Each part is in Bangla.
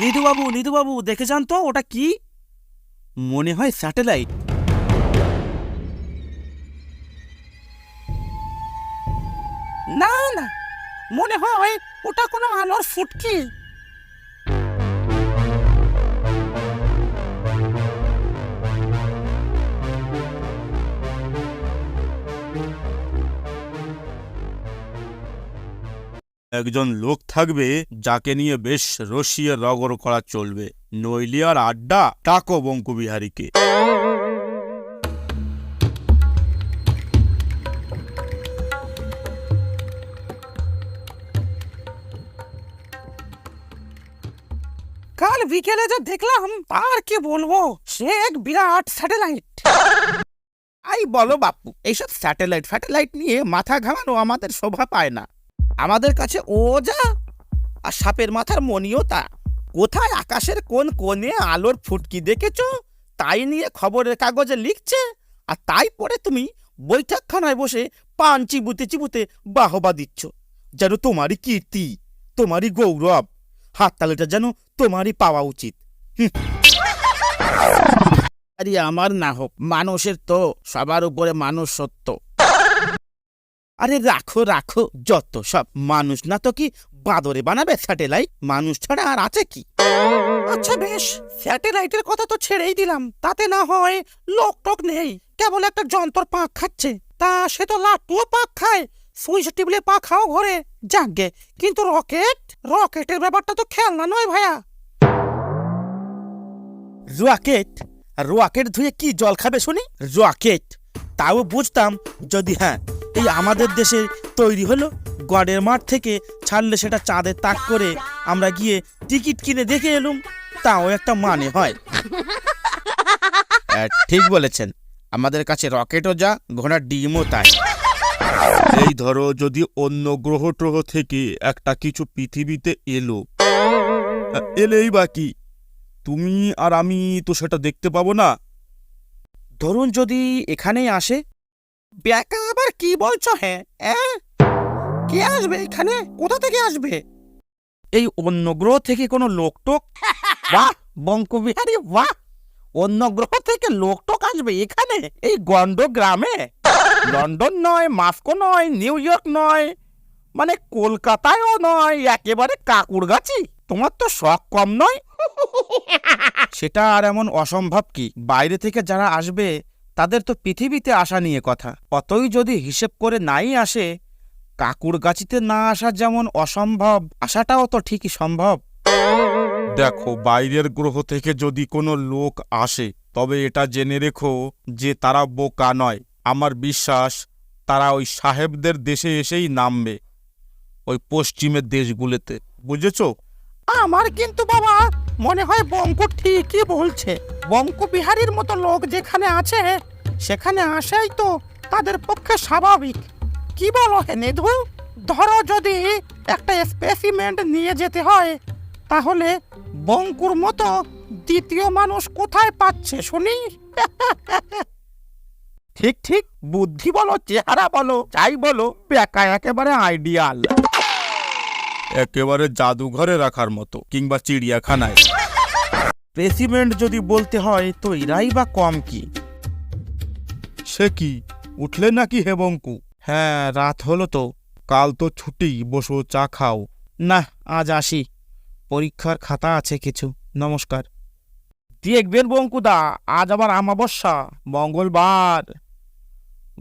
নিধুবাবু নিধুবাবু, দেখে যান তো, ওটা কি? মনে হয় স্যাটেলাইট। না না, মনে হয় ওটা কোনো আলোর ফুটকি। একজন লোক থাকবে যাকে নিয়ে বেশ রসিয়ে রগর করা চলবে। নইলে আর আড্ডা টাকো বঙ্কু বিহারীকে কাল বিকেলে যা দেখলাম তার কি বলব? সে এক বিরাট স্যাটেলাইট। আই বলো বাপু এইসব স্যাটেলাইট ফ্যাটেলাইট নিয়ে মাথা ঘামানো আমাদের শোভা পায় না। আমাদের কাছে ও যা, আর সাপের মাথার মনিও তা। কোথায় আকাশের কোন কোণে আলোর ফুটকি দেখেছ? তাই নিয়ে খবরের কাগজে লিখছে, আর তাই পরে তুমি বৈঠকখানায় বসে পান চিবুতে চিবুতে বাহবা দিচ্ছ। যেন তোমারই কীর্তি, তোমারই গৌরব হাততালিটা যেন তোমারই পাওয়া উচিত। আরে আমার না হোক, মানুষের তো, সবার উপরে মানুষ সত্য আরে রাখো রাখো, যত সব মানুষ না তো কি বাদরে বানাবে স্যাটেলাইট? মানুষ ছাড়া আর আছে কি? আচ্ছা বেশ, স্যাটেলাইটের কথা তো ছেড়েই দিলাম, তাতে না হয় লোক টোক নেই, কেবল একটা যন্ত্র পাক খাচ্ছে। তা সে তো লাটুও পাক খায়, সুইচ টিপলে পাক খাও ঘরে, যাগে, কিন্তু রকেট? রকেটের ব্যাপারটা তো খেলনা নয় ভাইয়া রকেট? রকেট ধুয়ে কি জল খাবে শুনি? রকেট? তাও বুঝতাম, যদি হ্যাঁ এই আমাদের দেশে তৈরি হলো গডের মাঠ থেকে ছাড়লে সেটা চাঁদের তাক করে আমরা গিয়ে টিকিট কিনে দেখে এলুম তাও একটা মানে হয়। হ্যাঁ, ঠিক বলেছেন। আমাদের কাছে রকেটও যা ঘোড়ার ডিমও তাই। এই ধরো যদি অন্য গ্রহ ট্রহ থেকে একটা কিছু পৃথিবীতে এলো। এলেই বা কি? তুমি আর আমি তো সেটা দেখতে পাবো না। ধরুন যদি এখানেই আসে ব্যাকা আবার কি বলছো হ্যাঁ হ্যাঁ কে আসবে এখানে? কোথা থেকে আসবে? এই অন্য গ্রহ থেকে কোনো লোকটোক বাহ বঙ্কবিহারী বাহ! অন্য গ্রহ থেকে লোকটোক আসবে এখানে? এই গন্ড গ্রামে লন্ডন নয় মাস্কো নয় নিউ ইয়র্ক নয় মানে কলকাতায়ও নয় একেবারে কাকুরগাছি। তোমার তো শখ কম নয়? সেটা আর এমন অসম্ভব কি? বাইরে থেকে যারা আসবে তাদের তো পৃথিবীতে আসা নিয়ে কথা। অতই যদি হিসেব করে নাই আসে কাকুরগাছিতে না আসা যেমন অসম্ভব আসাটাও তো ঠিকই সম্ভব। দেখো বাইরের গ্রহ থেকে যদি কোনো লোক আসে তবে এটা জেনে রেখো যে তারা বোকা নয়। আমার বিশ্বাস তারা ওই সাহেবদের দেশে এসেই নামবে ওই পশ্চিমের দেশগুলোতে। বুঝেছ? আমার কিন্তু বাবা মনে হয় বঙ্কু ঠিকই বলছে। বঙ্কু বিহারীর মতো লোক যেখানে আছে, সেখানে আসাই তো তাদের পক্ষে স্বাভাবিক। কি বলো হে নিধু? ধরো যদি একটা স্পেসিমেন্ট নিয়ে যেতে হয়, তাহলে বঙ্কুর মতো দ্বিতীয় মানুষ কোথায় পাচ্ছে শুনি? ঠিক ঠিক, বুদ্ধি বলো, চেহারা বলো, যাই বলো পেকা একেবারে আইডিয়াল একেবারে জাদুঘরে রাখার মতো, কিংবা চিড়িয়াখানায়। প্রেসিডেন্ট যদি বলতে হয় তো এরাই বা কম কি? সে কি? উঠলে নাকি হেবঙ্কু হ্যাঁ রাত হলো তো। কাল তো ছুটি বসো চা খাও। না আজ আসি। পরীক্ষার খাতা আছে কিছু। নমস্কার। দেখবেন বঙ্কুদা আজ আবার আমাবস্যা মঙ্গলবার।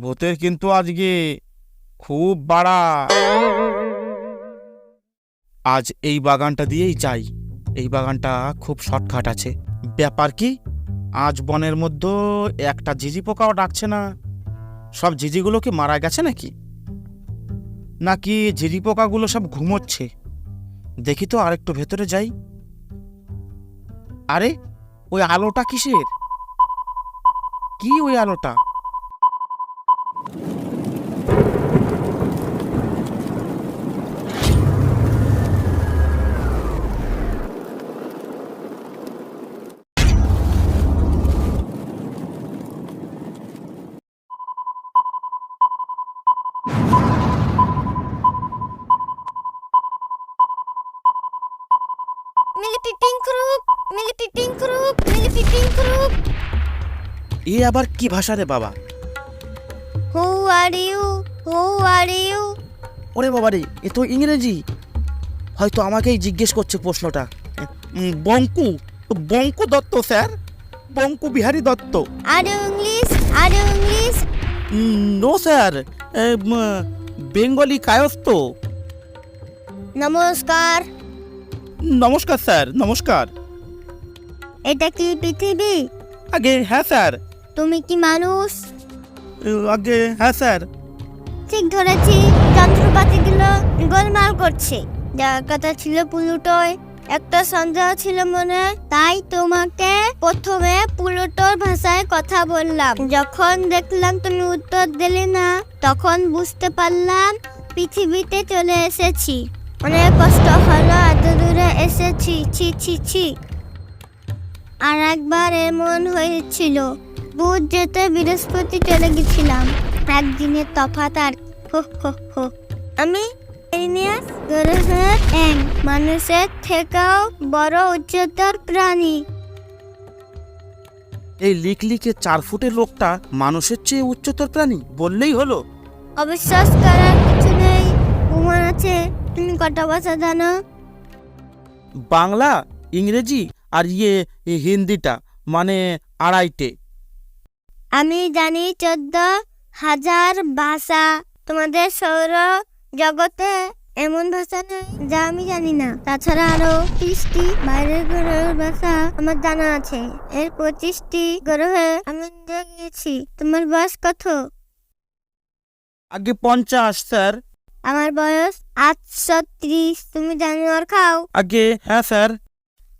ভূতের কিন্তু আজকে খুব বাড়া। আজ এই বাগানটা দিয়েই যাই এই বাগানটা খুব শর্টকাট আছে। ব্যাপার কি? আজ বনের মধ্যে একটা ঝিঝি পোকাও ডাকছে না। সব ঝিঝিগুলো কি মারা গেছে নাকি? নাকি ঝিঝি পোকাগুলো সব ঘুমোচ্ছে? দেখি তো আরেকটু ভেতরে যাই। আরে, ওই আলোটা কিসের? কি ওই আলোটা? এ আবার কি ভাষা রে বাবা? হু are you who are you ওরে বাবা রে এ তো ইংরেজি। হয়তো আমাকেই জিজ্ঞেস করছে প্রশ্নটা। বঙ্কু বঙ্কু দত্ত স্যার। বঙ্কু বিহারী দত্ত। আর ইংলিশ আর English no sir. Bengali Kayastha নমস্কার। নমস্কার স্যার নমস্কার। এটা কি পৃথিবী? আগে হ্যাঁ স্যার। তুমি কি মানুষ? আগে হ্যাঁ স্যার। ঠিক ধরেছি যন্ত্রপাতিগুলো গোলমাল করছে। যার কথা ছিল প্লুটোয় একটা সন্দেহ ছিল মনে তাই তোমাকে প্রথমে প্লুটোর ভাষায় কথা বললাম। যখন দেখলাম তুমি উত্তর দিলে না তখন বুঝতে পারলাম পৃথিবীতে চলে এসেছি। অনেক কষ্ট হলো এত দূরে এসেছি ছি ছি ছি। আর একবার এমন হয়েছিল। বুধ যেতে বৃহস্পতি চলে গেছিলাম। একদিনের তফাৎ আর হো হো হো। আমি এলিয়াস? গ্রহের এক মানুষের থেকেও বড় উচ্চতর প্রাণী। এই লিকলিকে চার ফুটের লোকটা মানুষের চেয়ে উচ্চতর প্রাণী বললেই হলো। অবিশ্বাস করার কিছু নেই। প্রমাণ আছে। তুমি কটা ভাষা জানো? বাংলা ইংরেজি আর ইয়ে হিন্দিটা মানে আড়াইটে। আমি জানি চোদ্দ হাজার ভাষা। তোমাদের সৌর জগতে এমন ভাষা নেই যা আমি জানি না। তাছাড়া আরও ত্রিশটি বাইরের গ্রহের ভাষা আমার জানা আছে। এর পঁচিশটি গ্রহে আমি গিয়েছি তোমার বয়স কত? আগে পঞ্চাশ স্যার। আমার বয়স আটশো ত্রিশ তুমি জানোয়ার খাও। আগে হ্যাঁ স্যার।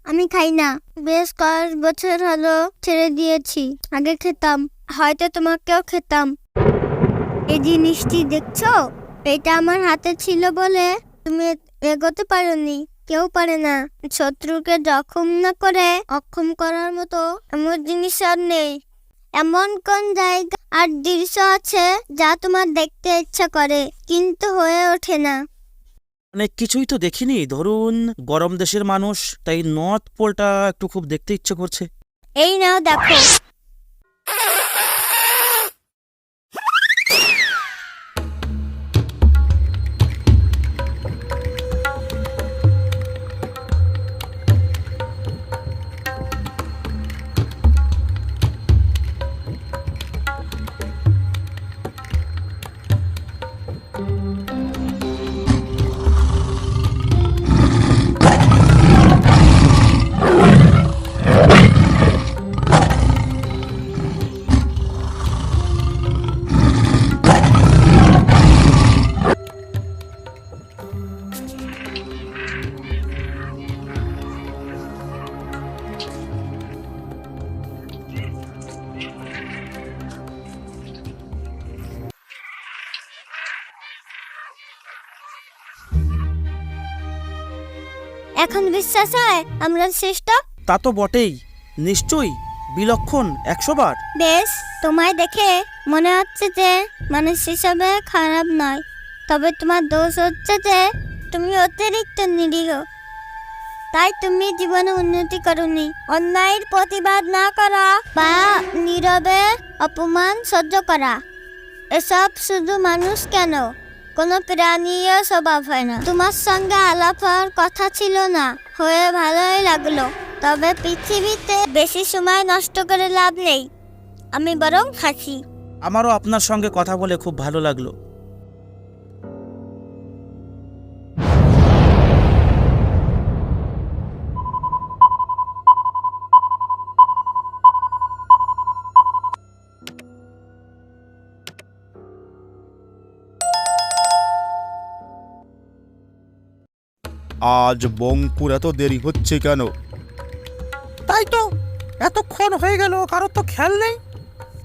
আমি খাই না। বেশ কয়েক বছর হলো ছেড়ে দিয়েছি। আগে খেতাম, হয়তো তোমাকেও খেতাম। এই জিনিসটি দেখছ? এটা আমার হাতে ছিল বলে তুমি এগোতে পারোনি। কেউ পারে না। শত্রুকে জখম না করে অক্ষম করার মতো এমন জিনিস আর নেই। এমন কোন জায়গা আর দৃশ্য আছে যা তোমার দেখতে ইচ্ছা করে, কিন্তু হয়ে ওঠে না। অনেক কিছুই তো দেখিনি। ধরুন, গরম দেশের মানুষ, তাই নর্থ পোলটা একটু খুব দেখতে ইচ্ছে করছে। এই নাও দেখো। এখন বিশ্বাস হয় আমরা শ্রেষ্ঠ? তা তো বটেই। নিশ্চয়ই বিলক্ষণ একশো বার। বেশ তোমায় দেখে মনে হচ্ছে যে মানুষ হিসাবে খারাপ নয়। তবে তোমার দোষ হচ্ছে যে তুমি অতিরিক্ত নিরীহ। তাই তুমি জীবনে উন্নতি করনি। অন্যায়ের প্রতিবাদ না করা বা নীরবে অপমান সহ্য করা। এসব শুধু মানুষ কেন? কোনো প্রাণীও স্বভাব হয় না। তোমার সঙ্গে আলাপ হওয়ার কথা ছিল না। হয়ে ভালোই লাগল। তবে পৃথিবীতে বেশি সময় নষ্ট করে লাভ নেই। আমি বরং হাসি আমারও আপনার সঙ্গে কথা বলে খুব ভালো লাগল। আজ বঙ্কুর এত দেরি হচ্ছে কেন? তাই তো এতক্ষণ হয়ে গেল কারোর তো খেয়াল নেই।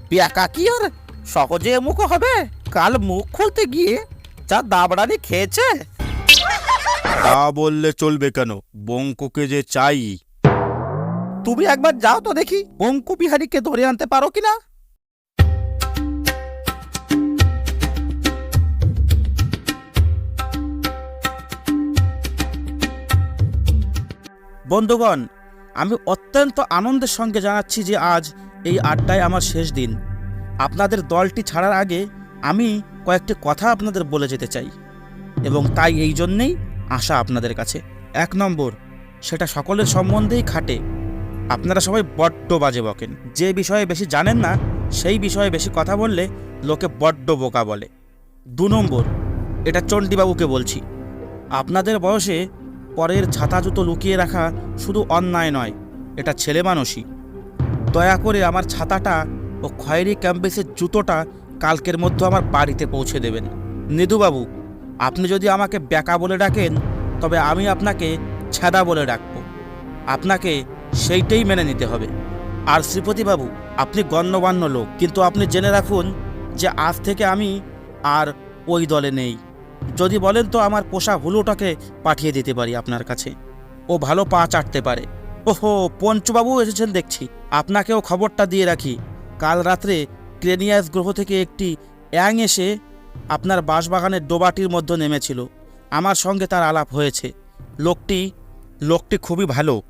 পেয়াকা কি আর সহজে মুখ হবে? কাল মুখ খুলতে গিয়ে যা দাবড়ানি খেয়েছে। তা বললে চলবে কেন? বঙ্কুকে যে চাই। তুমি একবার যাও তো দেখি বঙ্কু বিহারীকে ধরে আনতে পারো কিনা? বন্ধুগণ, আমি অত্যন্ত আনন্দের সঙ্গে জানাচ্ছি যে আজ এই আড্ডায় আমার শেষ দিন। আপনাদের দলটি ছাড়ার আগে আমি কয়েকটি কথা আপনাদের বলে যেতে চাই এবং তাই এই জন্যেই আশা আপনাদের কাছে। এক নম্বর, সেটা সকলের সম্বন্ধেই খাটে। আপনারা সবাই বড্ড বাজে বকেন। যে বিষয়ে বেশি জানেন না, সেই বিষয়ে বেশি কথা বললে লোকে বড্ড বোকা বলে। দু নম্বর, এটা চণ্ডীবাবুকে বলছি। আপনাদের বয়সে পরের ছাতা জুতো লুকিয়ে রাখা শুধু অন্যায় নয়, এটা ছেলে মানুষই। দয়া করে আমার ছাতাটা ও খয়েরি ক্যাম্পেসের জুতোটা কালকের মধ্যে আমার বাড়িতে পৌঁছে দেবেন। নিধুবাবু, আপনি যদি আমাকে ব্যাকা বলে ডাকেন, তবে আমি আপনাকে ছ্যাদা বলে ডাকবো। আপনাকে সেইটাই মেনে নিতে হবে। আর শ্রীপতিবাবু, আপনি গণ্যমান্য লোক, কিন্তু আপনি জেনে রাখুন যে আজ থেকে আমি আর ওই দলে নেই। যদি বলেন তো আমার পোষা হুলোটাকে পাঠিয়ে দিতে পারি আপনার কাছে। ও ভালো পা চাটতে পারে। ওহো, পঞ্চবাবু এসেছেন দেখছি। আপনাকেও খবরটা দিয়ে রাখি। কাল রাত্রে ক্রেনিয়াস গ্রহ থেকে একটি অ্যাং এসে আপনার বাঁশবাগানের ডোবাটির মধ্যে নেমেছিল। আমার সঙ্গে তার আলাপ হয়েছে। লোকটি লোকটি খুবই ভালো।